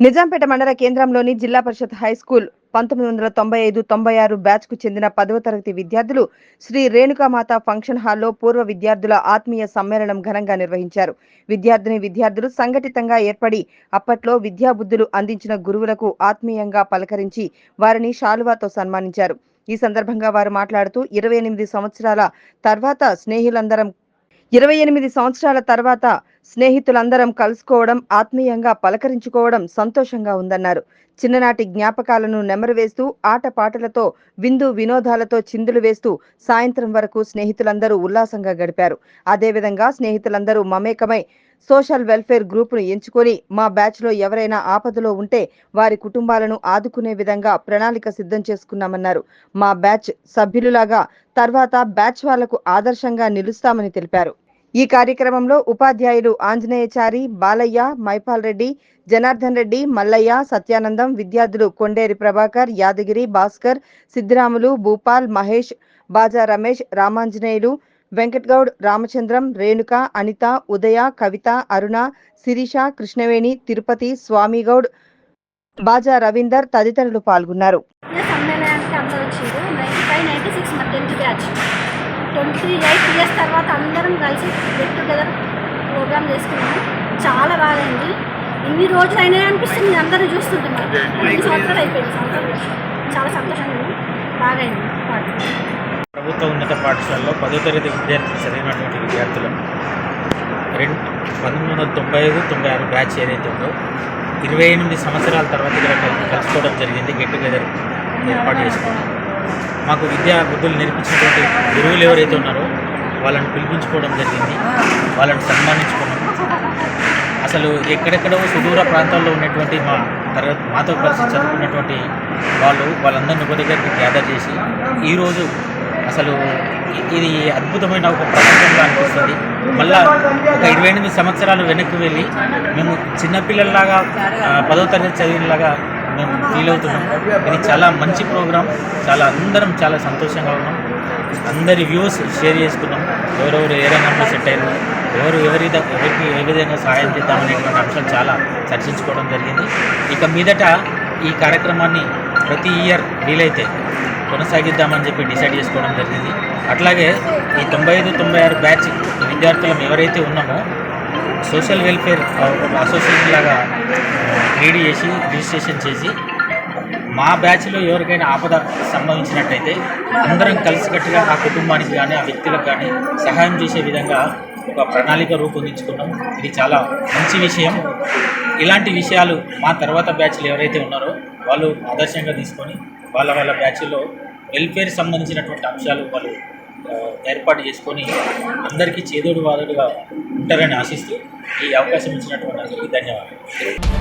నిజాంపేట మండల కేంద్రంలోని జిల్లా పరిషత్ హై స్కూల్ పంతొమ్మిది వందల తొంభై ఐదు తొంభై ఆరు బ్యాచ్కు చెందిన పదవ తరగతి విద్యార్థులు శ్రీ రేణుకామాత ఫంక్షన్ హాల్లో పూర్వ విద్యార్థుల ఆత్మీయ సమ్మేళనం ఘనంగా నిర్వహించారు. విద్యార్థిని విద్యార్థులు సంఘటితంగా ఏర్పడి అప్పట్లో విద్యాబుద్ధులు అందించిన గురువులకు ఆత్మీయంగా పలకరించి వారిని శాలువాతో సన్మానించారు. ఈ సందర్భంగా వారు మాట్లాడుతూ ఇరవై ఎనిమిది సంవత్సరాల తర్వాత స్నేహితులందరం ఇరవై ఎనిమిది సంవత్సరాల తర్వాత స్నేహితులందరం కలుసుకోవడం ఆత్మీయంగా పలకరించుకోవడం సంతోషంగా ఉందన్నారు. చిన్ననాటి జ్ఞాపకాలను నెమరవేస్తూ ఆటపాటలతో విందు వినోదాలతో చిందులు వేస్తూ సాయంత్రం వరకు స్నేహితులందరూ ఉల్లాసంగా గడిపారు. అదేవిధంగా స్నేహితులందరూ మమేకమై సోషల్ వెల్ఫేర్ గ్రూపును ఎంచుకొని మా బ్యాచ్లో ఎవరైనా ఆపదలో ఉంటే వారి కుటుంబాలను ఆదుకునే విధంగా ప్రణాళిక సిద్ధం చేసుకున్నామన్నారు. మా బ్యాచ్ సభ్యులులాగా తర్వాత బ్యాచ్ వాళ్ళకు ఆదర్శంగా నిలుస్తామని తెలిపారు. ఈ కార్యక్రమంలో ఉపాధ్యాయులు ఆంజనేయచారి బాలయ్య మైపాల్ రెడ్డి జనార్దన్ రెడ్డి మల్లయ్య సత్యానందం విద్యార్థులు కొండేరి ప్రభాకర్ యాదగిరి భాస్కర్ సిద్ధిరాములు భూపాల్ మహేష్ బాజా రమేష్ రామాంజనేయులు వెంకట్గౌడ్ రామచంద్రం రేణుక అనిత ఉదయ కవిత అరుణ శిరీష కృష్ణవేణి తిరుపతి స్వామిగౌడ్ బాజా రవీందర్ తదితరులు పాల్గొన్నారు. ట్వంటీ ఎయిట్ ఇయర్స్ తర్వాత అందరం కలిసి గెట్ టుగెదర్ ప్రోగ్రామ్ చేసుకున్నాము. చాలా బాగా అయింది ఇన్ని రోజులు అయినాయి అనిపిస్తుంది అందరూ చూస్తుంటున్నాం ఎన్ని సంవత్సరాలు అయిపోయింది సంవత్సరాలు. చాలా సంతోషంగా ఉంది. బాగా ప్రభుత్వ ఉన్నత పాఠశాలలో పదో తరగతి విద్యార్థులు చదివినటువంటి విద్యార్థులు రెండు పంతొమ్మిది వందల తొంభై ఐదు తొంభై ఆరు బ్యాచ్ ఏదైతే ఉందో ఇరవై ఎనిమిది సంవత్సరాల తర్వాత ఇక్కడ కల్- కలుసుకోవడం జరిగింది గెట్ టుగెదర్ ఏర్పాటు చేసుకున్నాం. మాకు విద్యా బుద్ధులు నేర్పించినటువంటి గురువులు ఎవరైతే ఉన్నారో వాళ్ళని పిలిపించుకోవడం జరిగింది. వాళ్ళని సన్మానించుకున్నాం. అసలు ఎక్కడెక్కడో సుదూర ప్రాంతాల్లో ఉన్నటువంటి మా తరగతి మాతో కలిసి చదువుకున్నటువంటి వాళ్ళు వాళ్ళందరినీ ఒక దగ్గరికి గ్యాదర్ చేసి ఈరోజు అసలు ఇది అద్భుతమైన ఒక ప్రపంచంగా అనిపిస్తుంది. మళ్ళా ఒక ఇరవై ఎనిమిది సంవత్సరాలు వెనక్కి వెళ్ళి మేము చిన్నపిల్లల్లాగా పదో తరగతి చదివినలాగా మేము ఫీల్ అవుతున్నాం. ఇది చాలా మంచి ప్రోగ్రాం చాలా అందరం చాలా సంతోషంగా ఉన్నాం. అందరి వ్యూస్ షేర్ చేసుకున్నాం. ఎవరెవరు ఏ రంగంలో సెట్ అయ్యారు ఎవరు ఎవరి ఎవరికి ఏ విధంగా సహాయం చేద్దామనేటువంటి అంశాలు చాలా చర్చించుకోవడం జరిగింది. ఇక మీదట ఈ కార్యక్రమాన్ని ప్రతి ఇయర్ వీలైతే కొనసాగిద్దామని చెప్పి డిసైడ్ చేసుకోవడం జరిగింది. అట్లాగే ఈ తొంభై ఐదు తొంభై ఆరు బ్యాచ్ విద్యార్థులం ఎవరైతే ఉన్నామో సోషల్ వెల్ఫేర్ అసోసియేషన్ లాగా క్రియేట్ చేసి రిజిస్ట్రేషన్ చేసి మా బ్యాచ్లో ఎవరికైనా ఆపద సంభవించినట్టయితే అందరం కలిసికట్టుగా ఆ కుటుంబానికి కానీ ఆ వ్యక్తులకు కానీ సహాయం చేసే విధంగా ఒక ప్రణాళిక రూపొందించుకున్నాం. ఇది చాలా మంచి విషయం. ఇలాంటి విషయాలు మా తర్వాత బ్యాచ్లు ఎవరైతే ఉన్నారో వాళ్ళు ఆదర్శంగా తీసుకొని వాళ్ళ వాళ్ళ బ్యాచ్లో వెల్ఫేర్ సంబంధించినటువంటి అంశాలు వాళ్ళు ఏర్పాటు చేసుకొని అందరికీ చేదోడు వాదోడుగా ఉంటారని ఆశిస్తూ ఈ అవకాశం ఇచ్చినటువంటి అందరికీ ధన్యవాదాలు.